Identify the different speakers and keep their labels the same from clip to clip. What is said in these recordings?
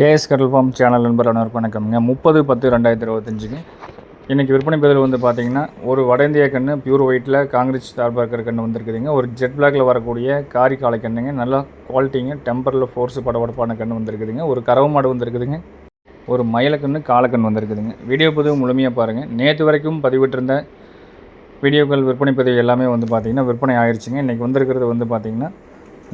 Speaker 1: KS கடல் form channel நண்பர் அனைவருக்கு வணக்கம்ங்க. முப்பது பத்து ரெண்டாயிரத்தி இருபத்தஞ்சுங்க இன்றைக்கி விற்பனை பதில் வந்து பார்த்தீங்கன்னா ஒரு வட இந்திய கன்று பியூர் ஒயிட்டில் காங்கிரஸ் ஸ்டார் இருக்கிற கன்று வந்திருக்குதுங்க. ஒரு ஜெட் பிளாக்ல வரக்கூடிய காரி காளை கண்ணுங்க. நல்லா குவாலிட்டிங்க டெம்பரில் ஃபோர்ஸ் படபடப்பான கன்று வந்திருக்குதுங்க. ஒரு கறவு மாடு வந்திருக்குதுங்க. ஒரு மயிலக்கன்று காலக்கண் வந்திருக்குதுங்க. வீடியோ பதிவு முழுமையாக பாருங்கள் நேற்று வரைக்கும் பதிவிட்டிருந்த வீடியோக்கள் விற்பனை பதிவு எல்லாமே வந்து பார்த்திங்கன்னா விற்பனை ஆயிடுச்சுங்க இன்றைக்கி வந்திருக்கிறது வந்து பார்த்திங்கன்னா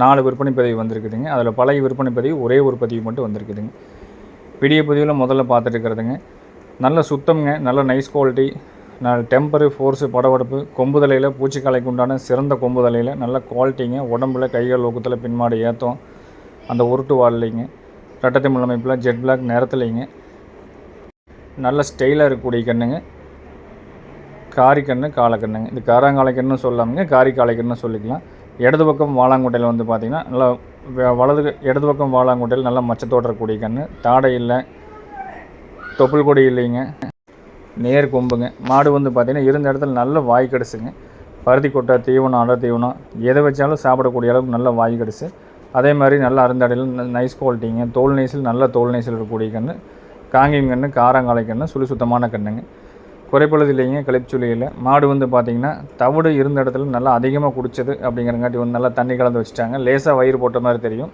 Speaker 1: நாலு விற்பனை பதிவு வந்திருக்குதுங்க. அதில் பழைய விற்பனை பதிவு ஒரே ஒரு பதிவு மட்டும் வந்திருக்குதுங்க. வீடியோ பதிவில் முதல்ல பார்த்துட்டு இருக்கிறதுங்க. நல்ல சுத்தம்ங்க. நல்ல நைஸ் குவாலிட்டி நல்ல டெம்பரு ஃபோர்ஸு படபடப்பு. கொம்புதலையில் பூச்சிக்காலைக்கு உண்டான சிறந்த கொம்புதலையில் நல்ல குவாலிட்டிங்க உடம்புல கைகள் ஊக்கத்தில் பின்மாடு ஏற்றம் அந்த உருட்டு வாழலைங்க ரெட்டத்திமிழ் அமைப்பில் ஜெட் பிளாக் நிறத்துலைங்க. நல்ல ஸ்டைலாக இருக்கக்கூடிய கண்ணுங்க. காரிக்கண்ணு காலக்கண்ணுங்க இது காராங்காலைக்கண்ணு சொல்லாமங்க காரி காளைக்கண்ணு சொல்லிக்கலாம். இடது பக்கம் வாழாங்குட்டையில் வந்து பார்த்திங்கன்னா நல்லா வ- வலது இடது பக்கம் வாழாங்குட்டையில் நல்லா மச்சத்தோட இருக்கக்கூடிய கன்று தாடை இல்லை. தொப்புள் கொடி இல்லைங்க. நேர் கொம்புங்க. மாடு வந்து பார்த்திங்கன்னா இருந்த இடத்துல நல்ல வாய் கிடச்சுங்க. பருத்தி கொட்டை தீவனம் அடை தீவனம் எதை வச்சாலும் சாப்பிடக்கூடிய அளவுக்கு நல்ல வாய் கடிசு அதே மாதிரி நல்ல அருந்தடையில் நைஸ் குவாலிட்டிங்க தோல் நைசில் நல்ல தோல் நைசில் இருக்கக்கூடிய கன்று காங்கேயம் கன்று காரங்காலை கன்று சுழி சுத்தமான கண்ணுங்க. குறைப்பொழுது இல்லைங்க கழிப்புச்சுழி இல்லை. மாடு வந்து பார்த்திங்கன்னா தவிடு இருந்த இடத்துல நல்லா அதிகமாக குடிச்சது அப்படிங்கிறங்காட்டி வந்து நல்லா தண்ணி கலந்து வச்சுட்டாங்க. லேசாக வயிறு போட்ட மாதிரி தெரியும்.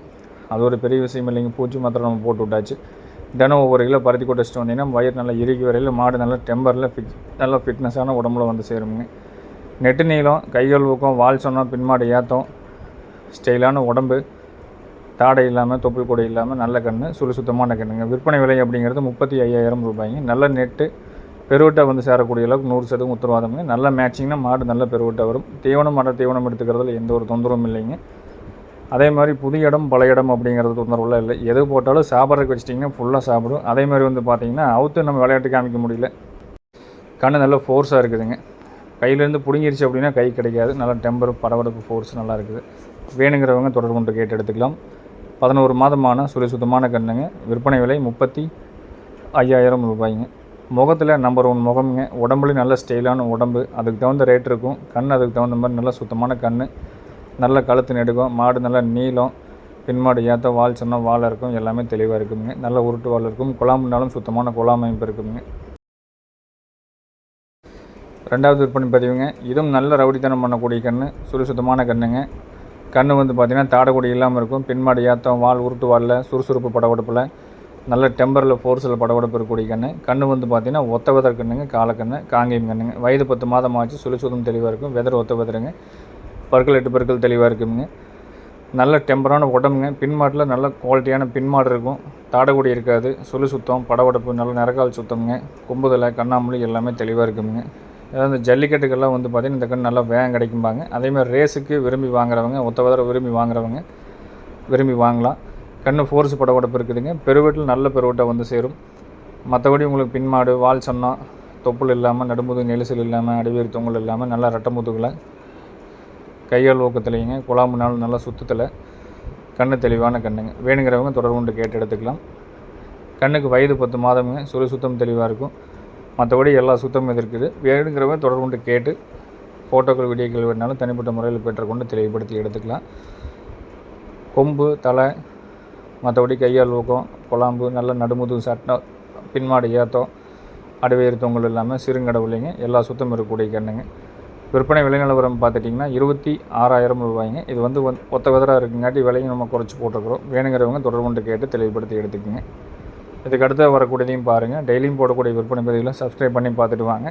Speaker 1: அது ஒரு பெரிய விஷயம் இல்லைங்க. பூச்சி மாத்திரம் நம்ம போட்டு விட்டாச்சு. தினம் ஒவ்வொரு கிலோ பருத்தி கொட்டை வச்சுட்டு வந்தீங்கன்னா வயிறு நல்லா இறுகி வரையில் மாடு நல்லா டெம்பரில் ஃபிட் நல்லா ஃபிட்னஸான உடம்புல வந்து சேருங்க. நெட்டு நீளம் கைகள் ஊக்கம் வால் சொன்னால் பின்மாடு ஏற்றம் ஸ்டைலான உடம்பு தாடை இல்லாமல் தொப்புள் கொடை இல்லாமல் நல்ல கன்று சுழி சுத்தமான கண்ணுங்க. விற்பனை விலை அப்படிங்கிறது முப்பத்தி ஐயாயிரம் ரூபாய்ங்க. நல்ல நெட்டு பெருவட்டை வந்து சேரக்கூடிய அளவுக்கு நூறு சதவீதம் உத்தரவாதம் நல்ல மேட்சிங்னா மாடு நல்ல பெருவட்டை வரும். தீவனம் மாட தீவனம் எடுத்துக்கிறதுல எந்த ஒரு தொந்தரவும் இல்லைங்க. அதே மாதிரி புது இடம் பழைய இடம் அப்படிங்கிறது தொந்தரவுலாம் இல்லை. எது போட்டாலும் சாப்பிட்றதுக்கு வச்சிட்டிங்கன்னா ஃபுல்லாக சாப்பிடும். அதே மாதிரி வந்து பார்த்தீங்கன்னா அவுத்து நம்ம விளையாட்டு காமிக்க முடியல. கண்ணு நல்ல ஃபோர்ஸாக இருக்குதுங்க. கையிலேருந்து பிடுங்கிருச்சு அப்படின்னா கை கிடைக்காது. நல்லா டெம்பர் பரபரப்பு ஃபோர்ஸ் நல்லா இருக்குது. வேணுங்கிறவங்க தொடர்பு கொண்டு கேட்டு எடுத்துக்கலாம். பதினோரு மாதமான சுழி சுத்தமான கண்ணுங்க. விற்பனை விலை முப்பத்தி ஐயாயிரம் ரூபாய்ங்க. முகத்தில் நம்பர் ஒன் முகம்ங்க. உடம்புலேயும் நல்ல ஸ்டைலான உடம்பு. அதுக்கு தகுந்த ரேட் இருக்கும். கண் அதுக்கு தகுந்த மாதிரி நல்ல சுத்தமான கண் நல்ல கழுத்து நெடுக்கும் மாடு நல்ல நீளம். பின்மாடு ஏற்ற வால் சொன்னால் வால் இருக்கும் எல்லாமே தெளிவாக இருக்குங்க. நல்ல உருட்டு வால் இருக்கும். குழாம்புனாலும் சுத்தமான குழாம் அமைப்பு இருக்குங்க. ரெண்டாவது விற்பனை பதிவுங்க. இதுவும் நல்ல ரவுடித்தனம் பண்ணக்கூடிய கன்று சுறுசுத்தமான கண்ணுங்க. கண் வந்து பார்த்திங்கன்னா தாடக்குடி இல்லாமல் இருக்கும். பின்மாடு ஏற்றம் வால் உருட்டு வாலில் சுறுசுறுப்பு படகுடுப்பில் நல்ல டெம்பரில் ஃபோர்ஸில் படபடப்பு இருக்கக்கூடிய கண்ணு. கண்ணு வந்து பார்த்திங்கன்னா ஒத்த வெதர் கண்ணுங்க காலக்கண்ணு காங்கேயம் கண்ணுங்க. வயது பத்து மாதம் ஆச்சு சுழி சுத்தம் தெளிவாக இருக்கும். வெதர் ஒத்த வெதருங்க பற்கள் எட்டு பற்கள் தெளிவாக இருக்குங்க. நல்ல டெம்பரான உடம்புங்க. பின்மாட்டில் நல்ல குவாலிட்டியான பின்மாடு இருக்கும். தாடகுடி இருக்காது. சுழி சுத்தம் படபடப்பு நல்ல நிறக்கால் சுத்தம்ங்க. கும்புதலை கண்ணாமூலி எல்லாமே தெளிவாக இருக்குங்க. அதாவது இந்த ஜல்லிக்கட்டுக்கெல்லாம் வந்து பார்த்திங்கன்னா இந்த கண் நல்லா வேகம் கிடைக்கும்பாங்க. அதேமாதிரி ரேஸுக்கு விரும்பி வாங்குறவங்க ஒத்த வதர விரும்பி வாங்குறவங்க விரும்பி வாங்கலாம். கண்ணு ஃபோர்ஸ் படபடப்பு இருக்குதுங்க பெருவெட்டில் நல்ல பெருவெட்டை வந்து சேரும். மற்றபடி உங்களுக்கு பின்மாடு வால் சொன்னால் தொப்புள் இல்லாமல் நடுமுது நெலிசல் இல்லாமல் அடிவேறு தொங்கல் இல்லாமல் நல்லா ரெட்டமுதுகளை கையால் ஊக்கத்துலையுங்க குழாம்பு நாள் நல்லா சுத்தத்தில் கண்ணு தெளிவான கண்ணுங்க. வேணுங்கிறவங்க தொடர்பு கொண்டு கேட்டு எடுத்துக்கலாம். கண்ணுக்கு வயது பத்து மாதமுங்க. சுழி சுத்தம் தெளிவாக இருக்கும். மற்றபடி எல்லா சுத்தமும் இது இருக்குது வேணுங்கிறவங்க தொடர்பு கொண்டு கேட்டு ஃபோட்டோக்கள் வீடியோக்கள் வேணாலும் தனிப்பட்ட முறையில் பெற்றுக்கொண்டு தெளிவுபடுத்தி எடுத்துக்கலாம். கொம்பு தலை மற்றபடி கையால் ஊக்கம் குழாம்பு நல்ல நடுமுது சட்டை பின்மாடு ஏத்தம் அடிவேறு தொங்கல் இல்லாமல் சிறுங்கடவுலைங்க எல்லா சுத்தம் இருக்கக்கூடிய கண்ணுங்க. விற்பனை விலை நிலவரம் பார்த்துட்டிங்கன்னா இருபத்தி ஆறாயிரம் ரூபாய்ங்க. இது வந்து ஒத்த விதராக இருக்குங்காட்டி விலையும் நம்ம குறைச்சி போட்டிருக்கிறோம் வேணுங்கிறவங்க தொடர்பு கொண்டு கேட்டு தெளிவுபடுத்தி எடுத்துக்கோங்க. இதுக்கு அடுத்து வரக்கூடியதையும் பாருங்கள் டெய்லியும் போடக்கூடிய விற்பனை பதிவில் சப்ஸ்கிரைப் பண்ணி பார்த்துட்டு வாங்க.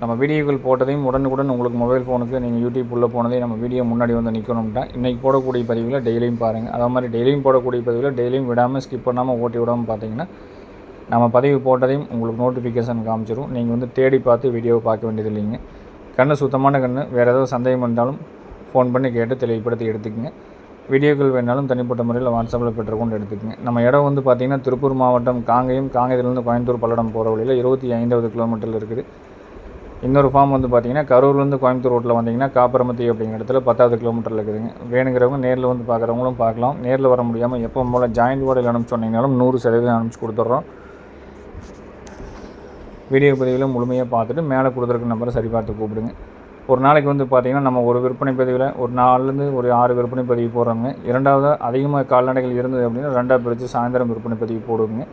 Speaker 1: நம்ம வீடியோக்கள் போட்டதையும் உடனுக்குடன் உங்களுக்கு மொபைல் ஃபோனுக்கு நீங்கள் யூடியூப் உள்ளே போனதையும் நம்ம வீடியோ முன்னாடி வந்து நிற்கணும்ட்டா இன்றைக்கி போடக்கூடிய பதிவில் டெய்லியும் பாருங்கள் அதே மாதிரி டெய்லியும் போடக்கூடிய பதிவில் டெய்லியும் விடாமல் ஸ்கிப் பண்ணாமல் ஓட்டி விடாமல் பார்த்தீங்கன்னா நம்ம பதிவு போட்டதையும் உங்களுக்கு நோட்டிஃபிகேஷன் காமிச்சிடும் நீங்கள் வந்து தேடி பார்த்து வீடியோவை பார்க்க வேண்டியது இல்லைங்க. கண்ணு சுத்தமான கண்ணு வேறு ஏதாவது சந்தேகம் இருந்தாலும் ஃபோன் பண்ணி கேட்டு தெளிவுபடுத்தி எடுத்துக்கங்க. வீடியோக்கள் வேணாலும் தனிப்பட்ட முறையில் வாட்ஸ்அப்பில் பெற்றுக்கொண்டு எடுத்துக்கங்க. நம்ம இடம் வந்து பார்த்திங்கன்னா திருப்பூர் மாவட்டம் காங்கேயம் காங்கேயத்துலேருந்து கோயம்புத்தூர் பல்லடம் போகிற வழியில் இருபத்தி ஐந்தாவது கிலோமீட்டரில் இருக்குது. இன்னொரு ஃபார்ம் வந்து பார்த்தீங்கன்னா கரூர்லேருந்து கோயம்புத்தூர் ரோட்டில் வந்தீங்கன்னா காப்பரமத்தி அப்படிங்கிற இடத்துல பத்தாவது கிலோமீட்டரில் இருக்குதுங்க. வேணுங்கிறவங்க நேரில் வந்து பார்க்குறவங்களும் பார்க்கலாம் நேரில் வர முடியாமல் எப்போ போல் ஜாயிண்ட் வார்டில் அனுப்பிச்சு சொன்னீங்கனாலும் நூறு சதவீதம் அனுப்பிச்சு கொடுத்துட்றோம் வீடியோ பதிவில் முழுமையாக பார்த்துட்டு மேலே கொடுத்துருக்க நம்பரை சரி பார்த்து கூப்பிடுங்க. ஒரு நாளைக்கு வந்து பார்த்திங்கன்னா நம்ம ஒரு விற்பனை பதிவில் ஒரு நாலுலேருந்து ஒரு ஆறு விற்பனை பதிவு போடுறோங்க இரண்டாவது அதிகமாக கால்நடைகள் இருந்தது அப்படின்னா ரெண்டாக பிரித்து சாயந்தரம் விற்பனை பதிவு போடுவோங்க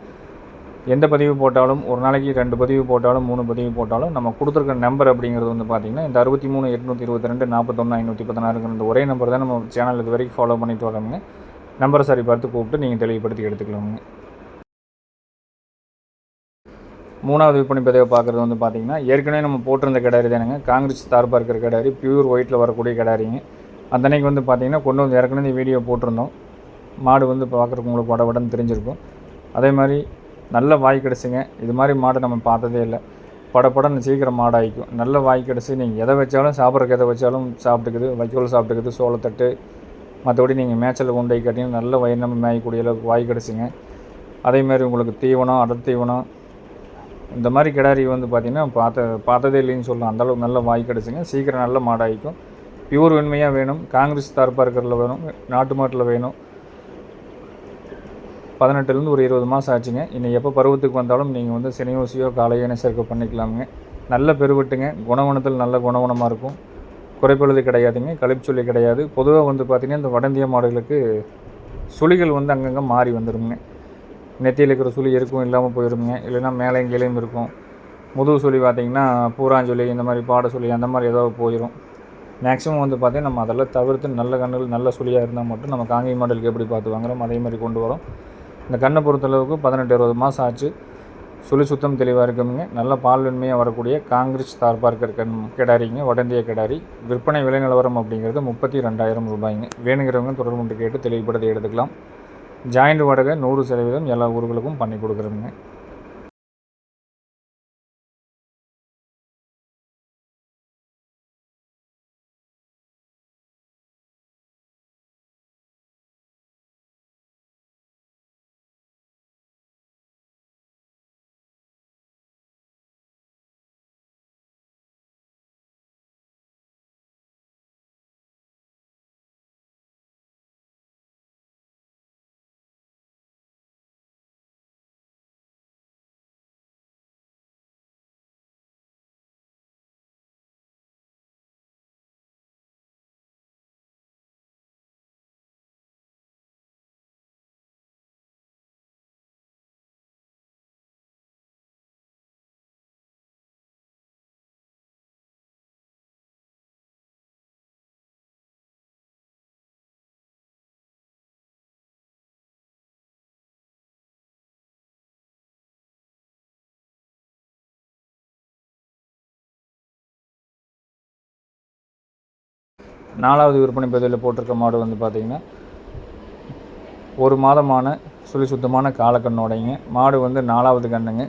Speaker 1: எந்த பதிவு போட்டாலும் ஒரு நாளைக்கு ரெண்டு பதிவு போட்டாலும் மூணு பதிவு போட்டாலும் நம்ம கொடுத்துருக்க நம்பர் அப்படிங்கிறது வந்து பார்த்திங்கன்னா இந்த அறுபத்தி மூணு எட்நூற்றி இருபத்தி ரெண்டு நாற்பத்தொன்று ஐநூற்றி பதினாறுங்கிற இந்த ஒரே நம்பர் தான் நம்ம சேனல் இது வரைக்கும் ஃபாலோ பண்ணிட்டு வரோங்க நம்பரை சரி பார்த்து கூப்பிட்டு நீங்கள் தெளிவுபடுத்தி எடுத்துக்கலாமுங்க மூணாவது விற்பனை பதிவை பார்க்குறது வந்து பார்த்திங்கன்னா ஏற்கனவே நம்ம போட்டிருந்த கிடாரி தானுங்க. காங்கிரஸ் தார்பாக இருக்கிற கிடாரி பியூர் ஒயிட்டில் வரக்கூடிய கிடாரிங்க. அந்த அன்னைக்கு வந்து பார்த்திங்கன்னா கொண்டு வந்து ஏற்கனவே வீடியோ போட்டிருந்தோம். மாடு வந்து பார்க்குறக்கு உங்களுக்கு வட தெரிஞ்சிருக்கும். அதே மாதிரி நல்ல வாய் கிடச்சிங்க. இது மாதிரி மாடு நம்ம பார்த்ததே இல்லை. படப்படன்னு சீக்கிரம் மாடாயிக்கும். நல்ல வாய் கிடச்சி நீங்கள் எதை வச்சாலும் சாப்பிட்றக்கு எதை வச்சாலும் சாப்பிட்டுக்குது. வைக்கோல் சாப்பிட்டுக்குது சோளத்தட்டு மற்றபடி நீங்கள் மேய்ச்சல் கொண்டு போய் கட்டிங்கன்னா நல்ல வயிறு நம்ம மேயக்கூடிய அளவுக்கு வாய் கிடச்சிங்க. அதேமாதிரி உங்களுக்கு தீவனம் அடர் தீவனம் இந்த மாதிரி கிடாரி வந்து பார்த்திங்கன்னா பார்த்த பார்த்ததே இல்லைன்னு சொல்லலாம். அந்தளவுக்கு நல்ல வாய் கிடச்சிங்க. சீக்கிரம் நல்ல மாடாயிக்கும். பியூர் வெண்மையாக வேணும். காங்கிரஸ் தரப்பாக இருக்கிறதுல வேணும். நாட்டு மாட்டில் வேணும். பதினெட்டுலேருந்து ஒரு இருபது மாதம் ஆச்சுங்க. இன்னும் எப்போ பருவத்துக்கு வந்தாலும் நீங்கள் வந்து சினையோசியோ காலையோ சேர்க்க பண்ணிக்கலாமுங்க. நல்ல பெருவெட்டுங்க. குணவனத்தில் நல்ல குணவனமாக இருக்கும். குறைப்பழுது கிடையாதுங்க. கழிப்புச்சொல்லி கிடையாது. பொதுவாக வந்து பார்த்திங்கன்னா இந்த வடந்திய மாடுகளுக்கு சுழிகள் வந்து அங்கங்கே மாறி வந்துடுங்க நெத்தியில் இருக்கிற சுழி இருக்கும் இல்லாமல் போயிடுங்க இல்லைன்னா மேலே கீழேயும் இருக்கும். முதுகு சுழி பார்த்திங்கன்னா பூராஞ்சொலி இந்த மாதிரி பாட சொல்லி அந்த மாதிரி ஏதோ போயிடும் மேக்ஸிமம் வந்து பார்த்திங்கன்னா நம்ம அதெல்லாம் தவிர்த்து நல்ல கண்ணுகள் நல்ல சுழியாக இருந்தால் மட்டும் நம்ம காங்கி மாடலுக்கு எப்படி பார்த்து வாங்குறோம் அதே மாதிரி கொண்டு வரோம். இந்த கண்ணை பொறுத்தளவுக்கு பதினெட்டு இருபது மாதம் ஆச்சு. சுழி சுத்தம் தெளிவாக இருக்குங்க நல்ல பால்வன்மையாக வரக்கூடிய காங்கிரஸ் தார்பார்க்கர் கண் கிடாரிங்க வடந்திய கிடாரி. விற்பனை விலை நிலவரம் அப்படிங்கிறது முப்பத்தி ரெண்டாயிரம் ரூபாய்ங்க. வேணுங்கிறவங்க தொடர்பு கொண்டு கேட்டு தெளிவுபடுத்தி எடுத்துக்கலாம். ஜாயிண்ட் வாடகை நூறு சதவீதம் எல்லா ஊர்களுக்கும் பண்ணி கொடுக்குறோங்க நாலாவது விற்பனை பதிவில் போட்டிருக்க மாடு வந்து பார்த்திங்கன்னா ஒரு மாதமான சுழி சுத்தமான காலக்கண்ணோடைங்க. மாடு வந்து நாலாவது கண்ணுங்க.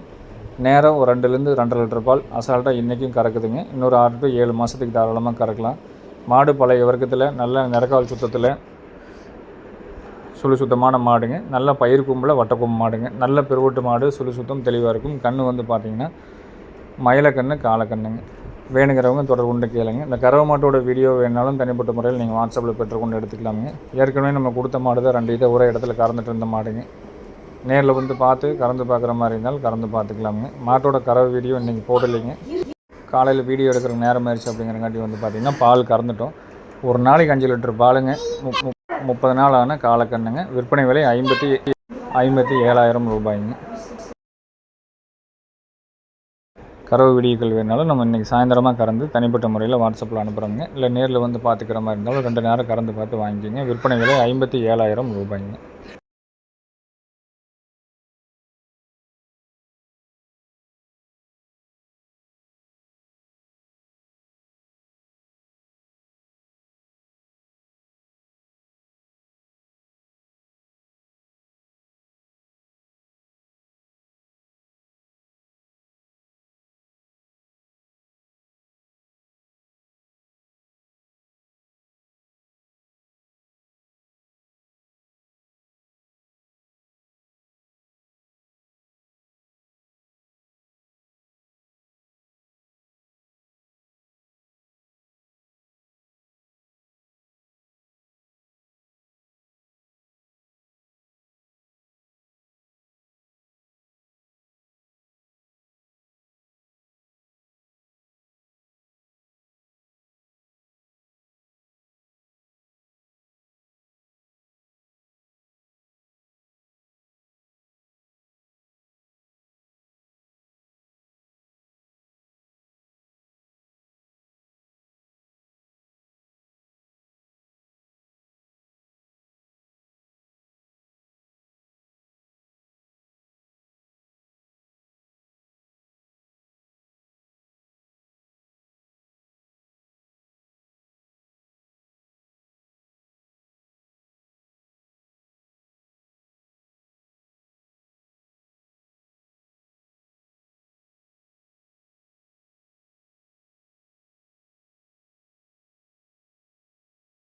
Speaker 1: நேரம் ஒரு ரெண்டுலேருந்து ரெண்டரை லிட்டர் பால் அசால்ட்டாக இன்றைக்கும் கறக்குதுங்க. இன்னொரு ஆறு டு ஏழு மாதத்துக்கு தாராளமாக கறக்கலாம். மாடு பழைய வர்க்கத்தில் நல்ல நிறக்கால் சுத்தத்தில் சுழி சுத்தமான மாடுங்க. நல்ல பயிர் கும்பில் வட்டக்கொம்பு மாடுங்க. நல்ல பெருவட்டு மாடு சுழி சுத்தம் தெளிவாக இருக்கும். கண் வந்து பார்த்திங்கன்னா மயிலக்கண்ணு காலக்கண்ணுங்க. வேணுங்கிறவங்க தொடர்பு கொண்டு கேளுங்க. இந்த கறவை மாட்டோட வீடியோ வேணாலும் தனிப்பட்ட முறையில் நீங்கள் வாட்ஸ்அப்பில் பெற்றுக்கொண்டு எடுத்துக்கலாமுங்க ஏற்கனவே நம்ம கொடுத்த மாடு தான் ரெண்டு இதை ஒரே இடத்துல கறந்துட்டு இருந்த மாடுங்க. நேரில் வந்து பார்த்து கறந்து பார்க்குற மாதிரி இருந்தாலும் கறந்து பார்த்துக்கலாமுங்க. மாட்டோட கறவை வீடியோ இன்றைக்கி போடலைங்க. காலையில் வீடியோ எடுக்கிற நேரம் ஆயிடுச்சு அப்படிங்கிறங்காட்டி வந்து பார்த்திங்கன்னா பால் கறந்துட்டோம். ஒரு நாளைக்கு அஞ்சு லிட்டர் பாலுங்க. முப்பது நாள் ஆன காலக்கண்ணுங்க. விற்பனை விலை ஐம்பத்தி ஐம்பத்தி ஏழாயிரம் ரூபாய்ங்க. கறவை வீடியோக்கள் வேணாலும் நம்ம இன்றைக்கி சாயந்தரமாக கறந்து தனிப்பட்ட முறையில் வாட்ஸ்அப்பில் அனுப்புகிறோங்க இல்லை நேரில் வந்து பார்த்துக்கிற மாதிரி இருந்தாலும் ரெண்டு நேரம் கறந்து பார்த்து வாங்கிக்கிங்க. விற்பனை விலை ஐம்பத்தி ஏழாயிரம் ரூபாய்ங்க.